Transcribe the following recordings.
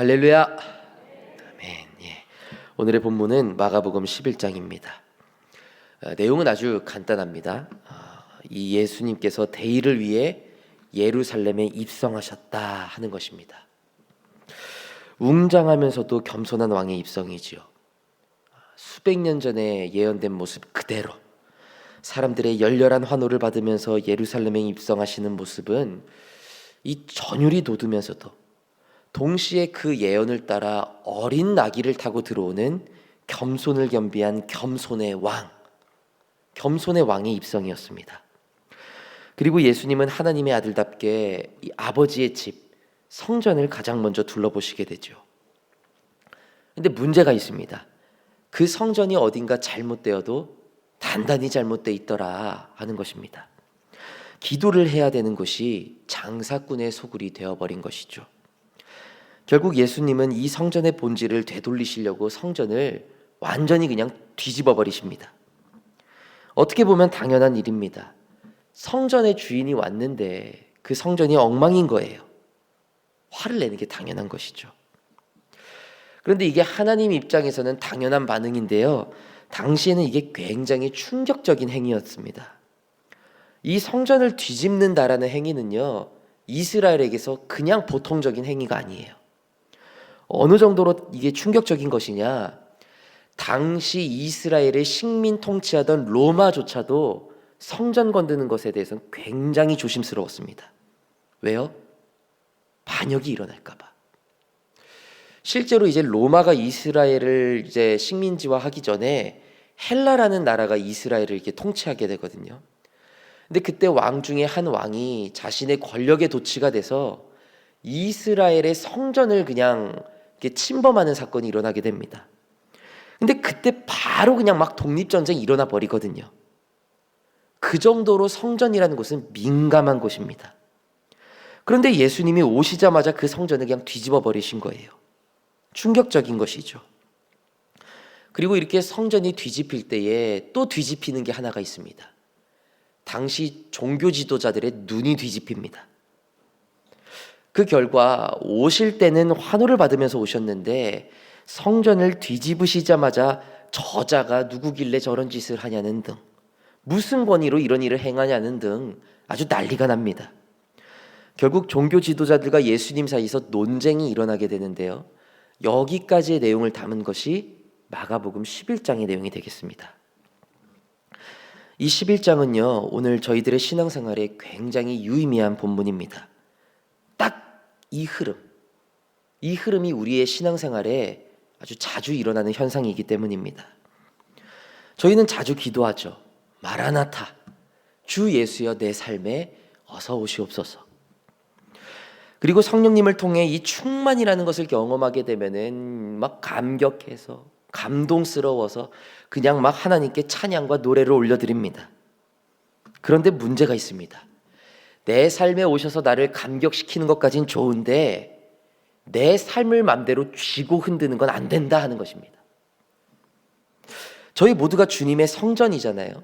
할렐루야. 아멘. 예. 오늘의 본문은 마가복음 11장입니다. 어, 내용은 아주 간단합니다. 어, 이 예수님께서 대의를 위해 예루살렘에 입성하셨다 하는 것입니다. 웅장하면서도 겸손한 왕의 입성이지요. 수백 년 전에 예언된 모습 그대로 사람들의 열렬한 환호를 받으면서 예루살렘에 입성하시는 모습은 이 전율이 돋으면서도 동시에 그 예언을 따라 어린 나귀를 타고 들어오는 겸손을 겸비한 겸손의 왕, 겸손의 왕의 입성이었습니다. 그리고 예수님은 하나님의 아들답게 이 아버지의 집 성전을 가장 먼저 둘러보시게 되죠. 근데 문제가 있습니다. 그 성전이 어딘가 잘못되어도 단단히 잘못돼 있더라 하는 것입니다. 기도를 해야 되는 것이 장사꾼의 소굴이 되어버린 것이죠. 결국 예수님은 이 성전의 본질을 되돌리시려고 성전을 완전히 그냥 뒤집어 버리십니다. 어떻게 보면 당연한 일입니다. 성전의 주인이 왔는데 그 성전이 엉망인 거예요. 화를 내는 게 당연한 것이죠. 그런데 이게 하나님 입장에서는 당연한 반응인데요. 당시에는 이게 굉장히 충격적인 행위였습니다. 이 성전을 뒤집는다라는 행위는요, 이스라엘에게서 그냥 보통적인 행위가 아니에요. 어느 정도로 이게 충격적인 것이냐? 당시 이스라엘의 식민 통치하던 로마조차도 성전 건드는 것에 대해서는 굉장히 조심스러웠습니다. 왜요? 반역이 일어날까봐. 실제로 이제 로마가 이스라엘을 이제 식민지화 하기 전에 헬라라는 나라가 이스라엘을 이렇게 통치하게 되거든요. 근데 그때 왕 중에 한 왕이 자신의 권력에 도취가 돼서 이스라엘의 성전을 그냥 침범하는 사건이 일어나게 됩니다. 근데 그때 바로 그냥 막 독립전쟁이 일어나 버리거든요. 그 정도로 성전이라는 곳은 민감한 곳입니다. 그런데 예수님이 오시자마자 그 성전을 그냥 뒤집어 버리신 거예요. 충격적인 것이죠. 그리고 이렇게 성전이 뒤집힐 때에 또 뒤집히는 게 하나가 있습니다. 당시 종교 지도자들의 눈이 뒤집힙니다. 그 결과 오실 때는 환호를 받으면서 오셨는데 성전을 뒤집으시자마자 저자가 누구길래 저런 짓을 하냐는 등 무슨 권위로 이런 일을 행하냐는 등 아주 난리가 납니다. 결국 종교 지도자들과 예수님 사이에서 논쟁이 일어나게 되는데요. 여기까지의 내용을 담은 것이 마가복음 11장의 내용이 되겠습니다. 이 11장은요, 오늘 저희들의 신앙생활에 굉장히 유의미한 본문입니다. 딱이 흐름, 이 흐름이 우리의 신앙생활에 아주 자주 일어나는 현상이기 때문입니다. 저희는 자주 기도하죠. 마라나타, 주 예수여 내 삶에 어서 오시옵소서. 그리고 성령님을 통해 이 충만이라는 것을 경험하게 되면은 막 감격해서 감동스러워서 그냥 막 하나님께 찬양과 노래를 올려드립니다. 그런데 문제가 있습니다. 내 삶에 오셔서 나를 감격시키는 것까진 좋은데 내 삶을 맘대로 쥐고 흔드는 건 안 된다 하는 것입니다. 저희 모두가 주님의 성전이잖아요.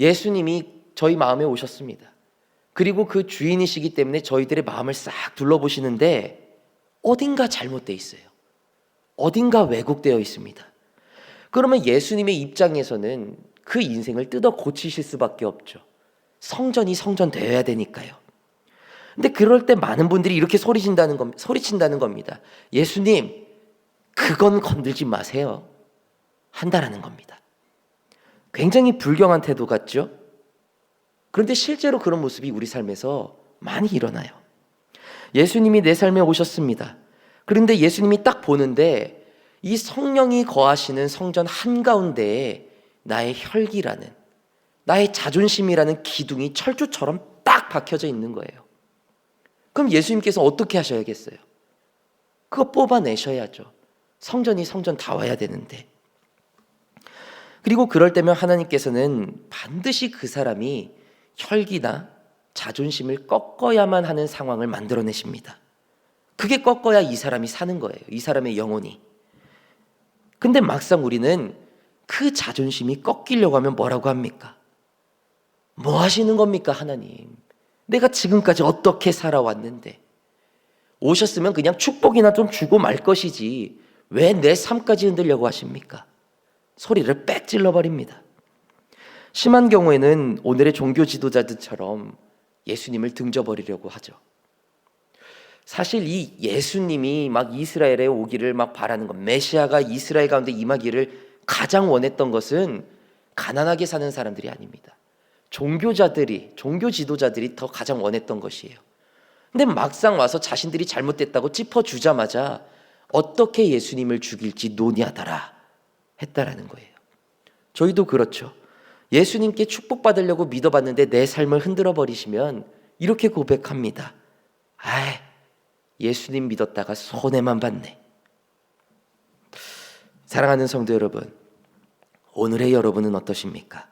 예수님이 저희 마음에 오셨습니다. 그리고 그 주인이시기 때문에 저희들의 마음을 싹 둘러보시는데 어딘가 잘못되어 있어요. 어딘가 왜곡되어 있습니다. 그러면 예수님의 입장에서는 그 인생을 뜯어 고치실 수밖에 없죠. 성전이 성전 되어야 되니까요. 근데 그럴 때 많은 분들이 이렇게 소리친다는 겁, 소리친다는 겁니다. 예수님, 그건 건들지 마세요. 한다라는 겁니다. 굉장히 불경한 태도 같죠? 그런데 실제로 그런 모습이 우리 삶에서 많이 일어나요. 예수님이 내 삶에 오셨습니다. 그런데 예수님이 딱 보는데 이 성령이 거하시는 성전 한가운데에 나의 혈기라는 나의 자존심이라는 기둥이 철조처럼 딱 박혀져 있는 거예요. 그럼 예수님께서 어떻게 하셔야겠어요? 그거 뽑아내셔야죠. 성전이 성전 다 와야 되는데. 그리고 그럴 때면 하나님께서는 반드시 그 사람이 혈기나 자존심을 꺾어야만 하는 상황을 만들어내십니다. 그게 꺾어야 이 사람이 사는 거예요. 이 사람의 영혼이. 근데 막상 우리는 그 자존심이 꺾이려고 하면 뭐라고 합니까? 뭐 하시는 겁니까, 하나님? 내가 지금까지 어떻게 살아왔는데, 오셨으면 그냥 축복이나 좀 주고 말 것이지 왜 내 삶까지 흔들려고 하십니까? 소리를 빽 찔러버립니다. 심한 경우에는 오늘의 종교 지도자들처럼 예수님을 등져버리려고 하죠. 사실 이 예수님이 막 이스라엘에 오기를 막 바라는 것, 메시아가 이스라엘 가운데 임하기를 가장 원했던 것은 가난하게 사는 사람들이 아닙니다. 종교자들이, 종교 지도자들이 더 가장 원했던 것이에요. 근데 막상 와서 자신들이 잘못됐다고 짚어주자마자 어떻게 예수님을 죽일지 논의하더라 했다라는 거예요. 저희도 그렇죠. 예수님께 축복받으려고 믿어봤는데 내 삶을 흔들어 버리시면 이렇게 고백합니다. 아이, 예수님 믿었다가 손해만 봤네. 사랑하는 성도 여러분, 오늘의 여러분은 어떠십니까?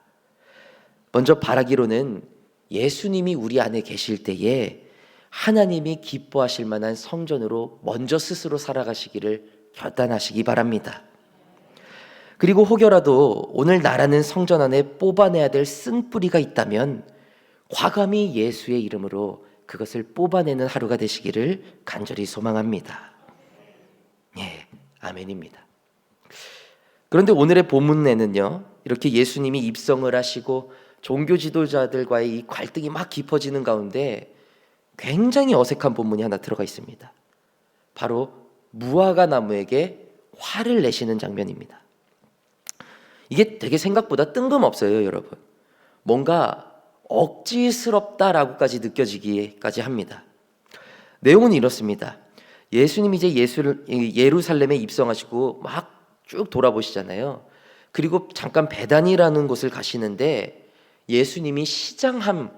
먼저 바라기로는 예수님이 우리 안에 계실 때에 하나님이 기뻐하실 만한 성전으로 먼저 스스로 살아가시기를 결단하시기 바랍니다. 그리고 혹여라도 오늘 나라는 성전 안에 뽑아내야 될 쓴뿌리가 있다면 과감히 예수의 이름으로 그것을 뽑아내는 하루가 되시기를 간절히 소망합니다. 예, 아멘입니다. 그런데 오늘의 본문에는요, 이렇게 예수님이 입성을 하시고 종교 지도자들과의 이 갈등이 막 깊어지는 가운데 굉장히 어색한 본문이 하나 들어가 있습니다. 바로 무화과 나무에게 화를 내시는 장면입니다. 이게 되게 생각보다 뜬금없어요, 여러분. 뭔가 억지스럽다라고까지 느껴지기까지 합니다. 내용은 이렇습니다. 예수님이 이제 예수를, 예루살렘에 입성하시고 막 쭉 돌아보시잖아요. 그리고 잠깐 배단이라는 곳을 가시는데 예수님이 시장함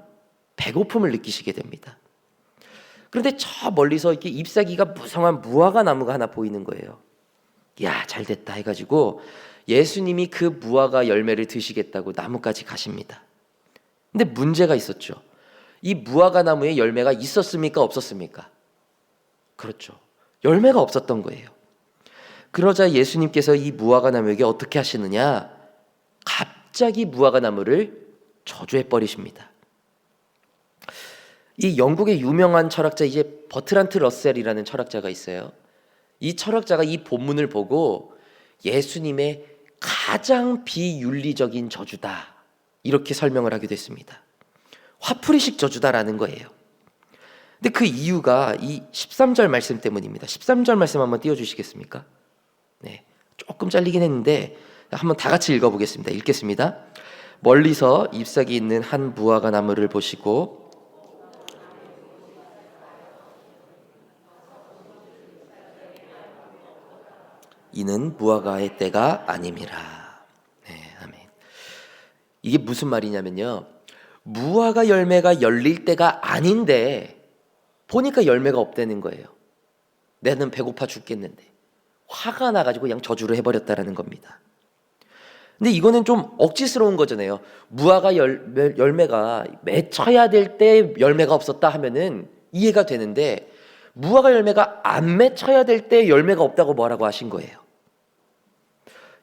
배고픔을 느끼시게 됩니다. 그런데 저 멀리서 이렇게 잎사귀가 무성한 무화과 나무가 하나 보이는 거예요. 야, 잘 됐다 해가지고 예수님이 그 무화과 열매를 드시겠다고 나무까지 가십니다. 근데 문제가 있었죠. 이 무화과 나무에 열매가 있었습니까? 없었습니까? 그렇죠. 열매가 없었던 거예요. 그러자 예수님께서 이 무화과 나무에게 어떻게 하시느냐? 갑자기 무화과 나무를 저주해 버리십니다. 이 영국의 유명한 철학자 이제 버트란트 러셀이라는 철학자가 있어요. 이 철학자가 이 본문을 보고 예수님의 가장 비윤리적인 저주다. 이렇게 설명을 하게 됐습니다. 화풀이식 저주다라는 거예요. 근데 그 이유가 이 13절 말씀 때문입니다. 13절 말씀 한번 띄워 주시겠습니까? 네. 조금 잘리긴 했는데 한번 다 같이 읽어 보겠습니다. 읽겠습니다. 멀리서 잎사귀 있는 한 무화과 나무를 보시고 이는 무화과의 때가 아님이라. 네, 아멘. 이게 무슨 말이냐면요. 무화과 열매가 열릴 때가 아닌데 보니까 열매가 없다는 거예요. 내는 배고파 죽겠는데 화가 나가지고 그냥 저주를 해버렸다라는 겁니다. 근데 이거는 좀 억지스러운 거잖아요. 무화과 열매, 열매가 맺혀야 될 때 열매가 없었다 하면은 이해가 되는데 무화과 열매가 안 맺혀야 될 때 열매가 없다고 뭐라고 하신 거예요.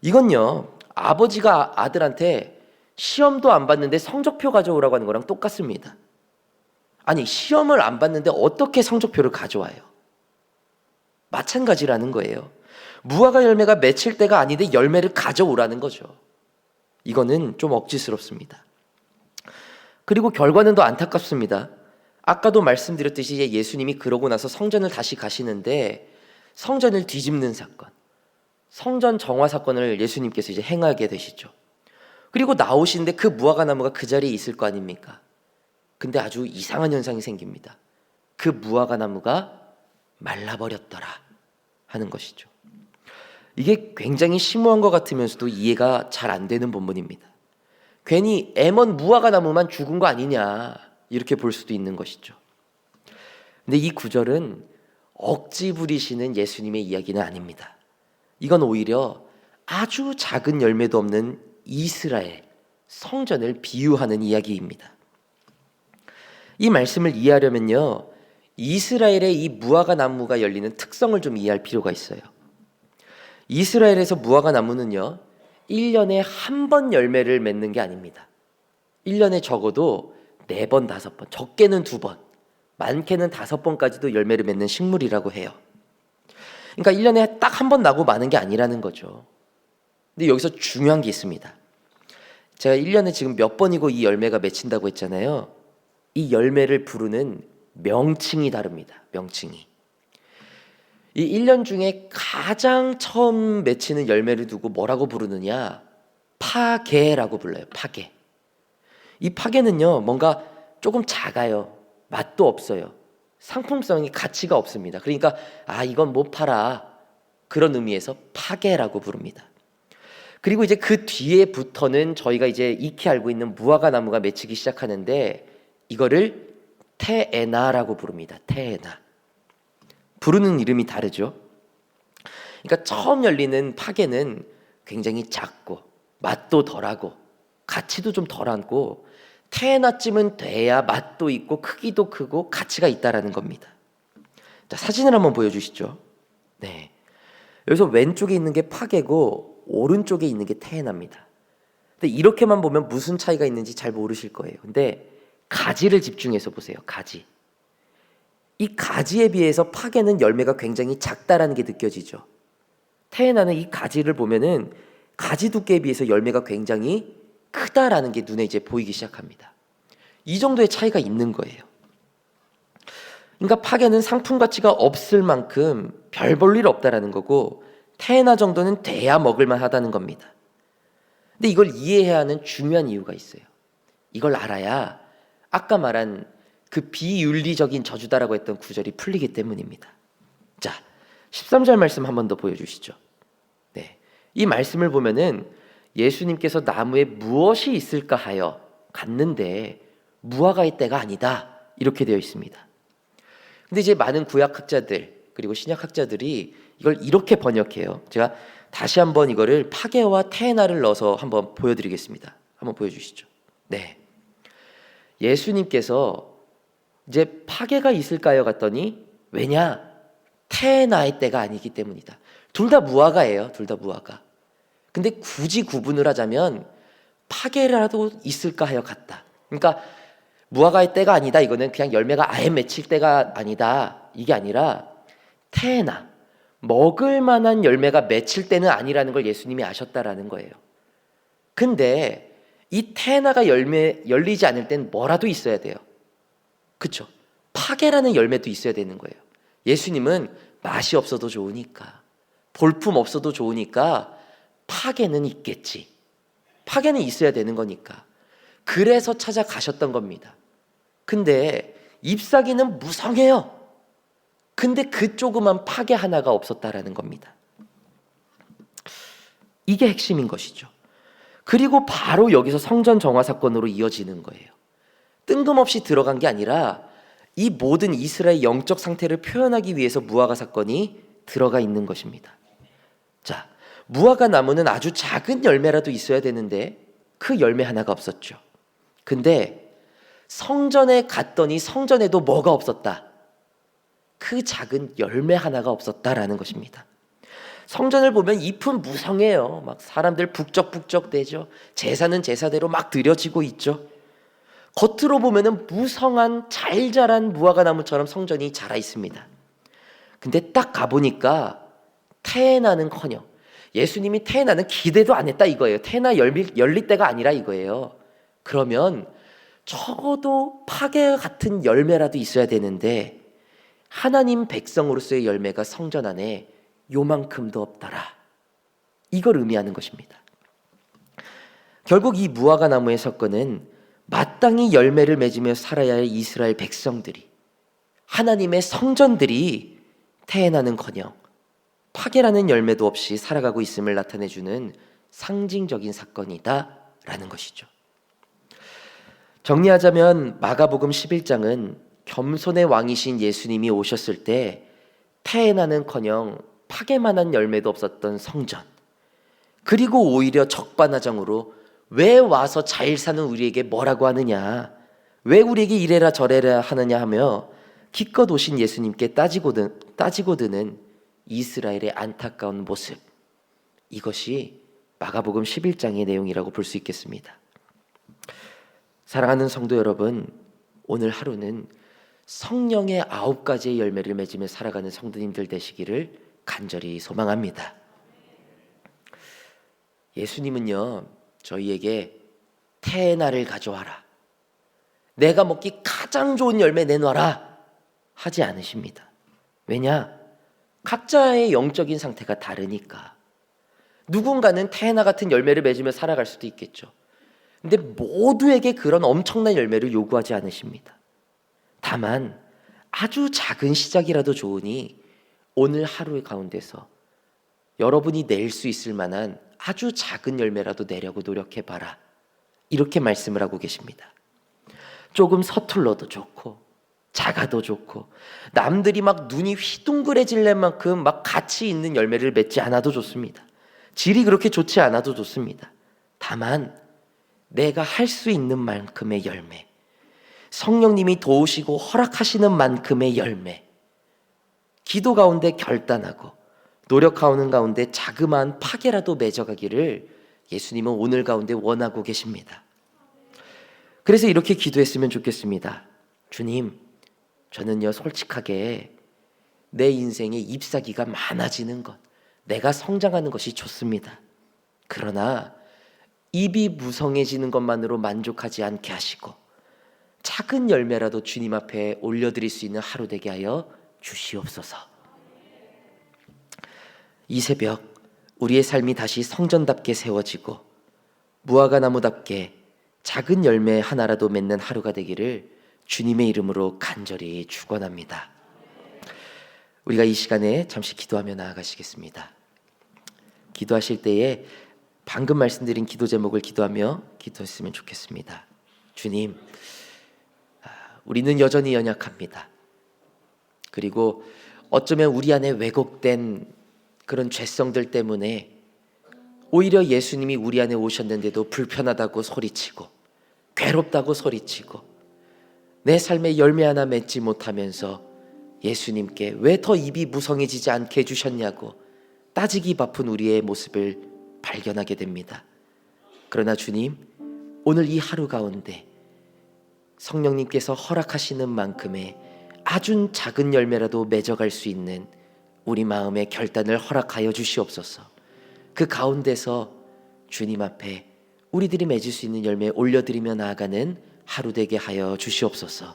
이건요, 아버지가 아들한테 시험도 안 봤는데 성적표 가져오라고 하는 거랑 똑같습니다. 아니, 시험을 안 봤는데 어떻게 성적표를 가져와요? 마찬가지라는 거예요. 무화과 열매가 맺힐 때가 아닌데 열매를 가져오라는 거죠. 이거는 좀 억지스럽습니다. 그리고 결과는 더 안타깝습니다. 아까도 말씀드렸듯이 예수님이 그러고 나서 성전을 다시 가시는데 성전을 뒤집는 사건, 성전 정화 사건을 예수님께서 이제 행하게 되시죠. 그리고 나오시는데 그 무화과 나무가 그 자리에 있을 거 아닙니까? 근데 아주 이상한 현상이 생깁니다. 그 무화과 나무가 말라버렸더라 하는 것이죠. 이게 굉장히 심오한 것 같으면서도 이해가 잘 안 되는 본문입니다. 괜히 애먼 무화과 나무만 죽은 거 아니냐 이렇게 볼 수도 있는 것이죠. 근데 이 구절은 억지 부리시는 예수님의 이야기는 아닙니다. 이건 오히려 아주 작은 열매도 없는 이스라엘 성전을 비유하는 이야기입니다. 이 말씀을 이해하려면요. 이스라엘의 이 무화과 나무가 열리는 특성을 좀 이해할 필요가 있어요. 이스라엘에서 무화과 나무는요. 1년에 한 번 열매를 맺는 게 아닙니다. 1년에 적어도 4번, 5번, 적게는 2번. 많게는 다섯 번까지도 열매를 맺는 식물이라고 해요. 그러니까 1년에 딱 한 번 나고 마는 게 아니라는 거죠. 근데 여기서 중요한 게 있습니다. 제가 1년에 지금 몇 번이고 이 열매가 맺힌다고 했잖아요. 이 열매를 부르는 명칭이 다릅니다. 명칭이. 이 1년 중에 가장 처음 맺히는 열매를 두고 뭐라고 부르느냐? 파계라고 불러요. 파계. 이 파계는요, 뭔가 조금 작아요. 맛도 없어요. 상품성이 가치가 없습니다. 그러니까 아 이건 못 팔아 그런 의미에서 파계라고 부릅니다. 그리고 이제 그 뒤에부터는 저희가 이제 익히 알고 있는 무화과 나무가 맺히기 시작하는데 이거를 테에나라고 부릅니다. 테에나. 부르는 이름이 다르죠. 그러니까 처음 열리는 파계는 굉장히 작고 맛도 덜하고 가치도 좀 덜하고 테에나쯤은 돼야 맛도 있고 크기도 크고 가치가 있다라는 겁니다. 자, 사진을 한번 보여주시죠. 네. 여기서 왼쪽에 있는 게 파계고 오른쪽에 있는 게 테에나입니다. 근데 이렇게만 보면 무슨 차이가 있는지 잘 모르실 거예요. 근데 가지를 집중해서 보세요. 가지. 이 가지에 비해서 파계는 열매가 굉장히 작다라는 게 느껴지죠. 테에나는 이 가지를 보면은 가지 두께에 비해서 열매가 굉장히 크다라는 게 눈에 이제 보이기 시작합니다. 이 정도의 차이가 있는 거예요. 그러니까 파괴는 상품 가치가 없을 만큼 별 볼 일 없다라는 거고 테나 정도는 돼야 먹을만 하다는 겁니다. 근데 이걸 이해해야 하는 중요한 이유가 있어요. 이걸 알아야 아까 말한 그 비윤리적인 저주다라고 했던 구절이 풀리기 때문입니다. 자, 13절 말씀 한 번 더 보여주시죠. 네. 이 말씀을 보면은 예수님께서 나무에 무엇이 있을까 하여 갔는데 무화과의 때가 아니다. 이렇게 되어 있습니다. 근데 이제 많은 구약학자들 그리고 신약학자들이 이걸 이렇게 번역해요. 제가 다시 한번 이거를 파게와 테나를 넣어서 한번 보여드리겠습니다. 한번 보여주시죠. 네. 예수님께서 이제 파괴가 있을까요? 갔더니 왜냐? 테나의 때가 아니기 때문이다. 둘 다 무화과예요. 둘 다 무화과. 근데 굳이 구분을 하자면 파괴라도 있을까 하여 갔다. 그러니까 무화과의 때가 아니다. 이거는 그냥 열매가 아예 맺힐 때가 아니다. 이게 아니라 태나 먹을 만한 열매가 맺힐 때는 아니라는 걸 예수님이 아셨다라는 거예요. 근데 이 태나가 열매 열리지 않을 땐 뭐라도 있어야 돼요. 그렇죠? 파괴라는 열매도 있어야 되는 거예요. 예수님은 맛이 없어도 좋으니까 볼품 없어도 좋으니까 파괴는 있겠지. 파괴는 있어야 되는 거니까. 그래서 찾아가셨던 겁니다. 근데 잎사귀는 무성해요. 근데 그 조그만 파괴 하나가 없었다라는 겁니다. 이게 핵심인 것이죠. 그리고 바로 여기서 성전 정화 사건으로 이어지는 거예요. 뜬금없이 들어간 게 아니라 이 모든 이스라엘 영적 상태를 표현하기 위해서 무화과 사건이 들어가 있는 것입니다. 자, 무화과 나무는 아주 작은 열매라도 있어야 되는데 그 열매 하나가 없었죠. 근데 성전에 갔더니 성전에도 뭐가 없었다. 그 작은 열매 하나가 없었다라는 것입니다. 성전을 보면 잎은 무성해요. 막 사람들 북적북적 대죠. 제사는 제사대로 막 드려지고 있죠. 겉으로 보면은 무성한 잘 자란 무화과 나무처럼 성전이 자라 있습니다. 근데 딱 가보니까 태나는커녕 예수님이 태나는 기대도 안 했다 이거예요. 태나 열릴 때가 아니라 이거예요. 그러면 적어도 파괴 같은 열매라도 있어야 되는데 하나님 백성으로서의 열매가 성전 안에 요만큼도 없더라. 이걸 의미하는 것입니다. 결국 이 무화과 나무의 사건은 마땅히 열매를 맺으며 살아야 할 이스라엘 백성들이 하나님의 성전들이 태어나는커녕 파괴라는 열매도 없이 살아가고 있음을 나타내주는 상징적인 사건이다라는 것이죠. 정리하자면 마가복음 11장은 겸손의 왕이신 예수님이 오셨을 때 태어나는커녕 파괴만한 열매도 없었던 성전 그리고 오히려 적반하장으로 왜 와서 잘 사는 우리에게 뭐라고 하느냐 왜 우리에게 이래라 저래라 하느냐 하며 기껏 오신 예수님께 따지고, 든, 따지고 드는 이스라엘의 안타까운 모습 이것이 마가복음 11장의 내용이라고 볼 수 있겠습니다. 사랑하는 성도 여러분, 오늘 하루는 성령의 아홉 가지의 열매를 맺으며 살아가는 성도님들 되시기를 간절히 소망합니다. 예수님은요, 저희에게 태나를 가져와라. 내가 먹기 가장 좋은 열매 내놔라. 하지 않으십니다. 왜냐? 각자의 영적인 상태가 다르니까. 누군가는 태나 같은 열매를 맺으며 살아갈 수도 있겠죠. 근데 모두에게 그런 엄청난 열매를 요구하지 않으십니다. 다만 아주 작은 시작이라도 좋으니 오늘 하루의 가운데서 여러분이 낼 수 있을 만한 아주 작은 열매라도 내려고 노력해 봐라. 이렇게 말씀을 하고 계십니다. 조금 서툴러도 좋고 작아도 좋고 남들이 막 눈이 휘둥그레질 만큼 막 가치 있는 열매를 맺지 않아도 좋습니다. 질이 그렇게 좋지 않아도 좋습니다. 다만 내가 할 수 있는 만큼의 열매, 성령님이 도우시고 허락하시는 만큼의 열매, 기도 가운데 결단하고 노력하는 가운데 자그마한 파괴라도 맺어가기를 예수님은 오늘 가운데 원하고 계십니다. 그래서 이렇게 기도했으면 좋겠습니다. 주님, 저는요, 솔직하게 내 인생에 잎사귀가 많아지는 것, 내가 성장하는 것이 좋습니다. 그러나 입이 무성해지는 것만으로 만족하지 않게 하시고 작은 열매라도 주님 앞에 올려드릴 수 있는 하루 되게 하여 주시옵소서. 이 새벽 우리의 삶이 다시 성전답게 세워지고 무화과 나무답게 작은 열매 하나라도 맺는 하루가 되기를 주님의 이름으로 간절히 축원합니다. 우리가 이 시간에 잠시 기도하며 나아가시겠습니다. 기도하실 때에 방금 말씀드린 기도 제목을 기도하며 기도했으면 좋겠습니다. 주님, 아, 우리는 여전히 연약합니다. 그리고 어쩌면 우리 안에 왜곡된 그런 죄성들 때문에 오히려 예수님이 우리 안에 오셨는데도 불편하다고 소리치고 괴롭다고 소리치고 내 삶에 열매 하나 맺지 못하면서 예수님께 왜 더 입이 무성해지지 않게 해주셨냐고 따지기 바쁜 우리의 모습을 발견하게 됩니다. 그러나 주님, 오늘 이 하루 가운데 성령님께서 허락하시는 만큼의 아주 작은 열매라도 맺어갈 수 있는 우리 마음의 결단을 허락하여 주시옵소서. 그 가운데서 주님 앞에 우리들이 맺을 수 있는 열매 올려드리며 나아가는 하루 되게 하여 주시옵소서.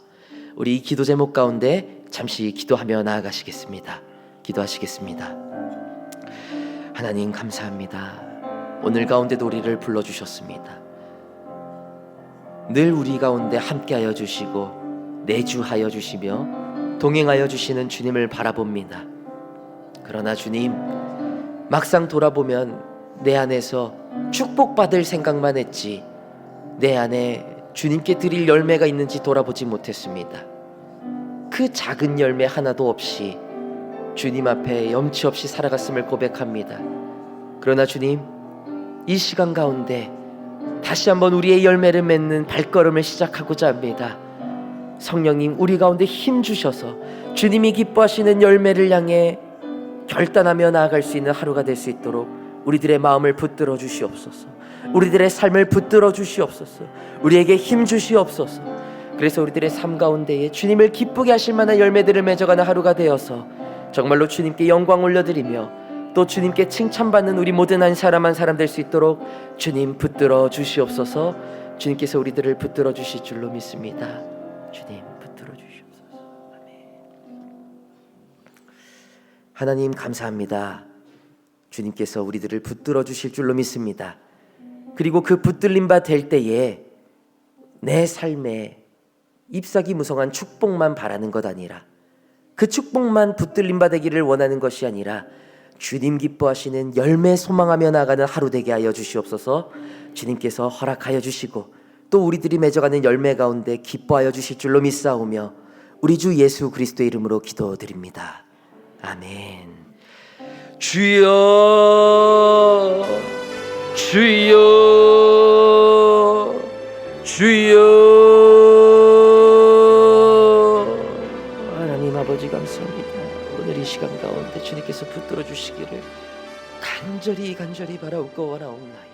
우리 이 기도 제목 가운데 잠시 기도하며 나아가시겠습니다. 기도하시겠습니다. 하나님 감사합니다. 오늘 가운데도 우리를 불러 주셨습니다. 늘 우리 가운데 함께하여 주시고 내주하여 주시며 동행하여 주시는 주님을 바라봅니다. 그러나 주님 막상 돌아보면 내 안에서 축복받을 생각만 했지 내 안에 주님께 드릴 열매가 있는지 돌아보지 못했습니다. 그 작은 열매 하나도 없이 주님 앞에 염치 없이 살아갔음을 고백합니다. 그러나 주님, 이 시간 가운데 다시 한번 우리의 열매를 맺는 발걸음을 시작하고자 합니다. 성령님, 우리 가운데 힘 주셔서 주님이 기뻐하시는 열매를 향해 결단하며 나아갈 수 있는 하루가 될 수 있도록 우리들의 마음을 붙들어 주시옵소서. 우리들의 삶을 붙들어 주시옵소서. 우리에게 힘 주시옵소서. 그래서 우리들의 삶 가운데에 주님을 기쁘게 하실 만한 열매들을 맺어가는 하루가 되어서 정말로 주님께 영광 올려드리며 또 주님께 칭찬받는 우리 모든 한 사람 한 사람 될 수 있도록 주님 붙들어 주시옵소서. 주님께서 우리들을 붙들어 주실 줄로 믿습니다. 주님 하나님 감사합니다. 주님께서 우리들을 붙들어 주실 줄로 믿습니다. 그리고 그 붙들림 바될 때에 내 삶에 잎사귀 무성한 축복만 바라는 것 아니라 그 축복만 붙들림 받기를 원하는 것이 아니라 주님 기뻐하시는 열매 소망하며 나가는 하루 되게 하여 주시옵소서. 주님께서 허락하여 주시고 또 우리들이 맺어가는 열매 가운데 기뻐하여 주실 줄로 믿사오며 우리 주 예수 그리스도의 이름으로 기도드립니다. 아멘. 주여 주여 주여 하나님 아버지 감사합니다. 오늘 이 시간 가운데 주님께서 붙들어 주시기를 간절히 간절히 바라옵고 원하옵나이다.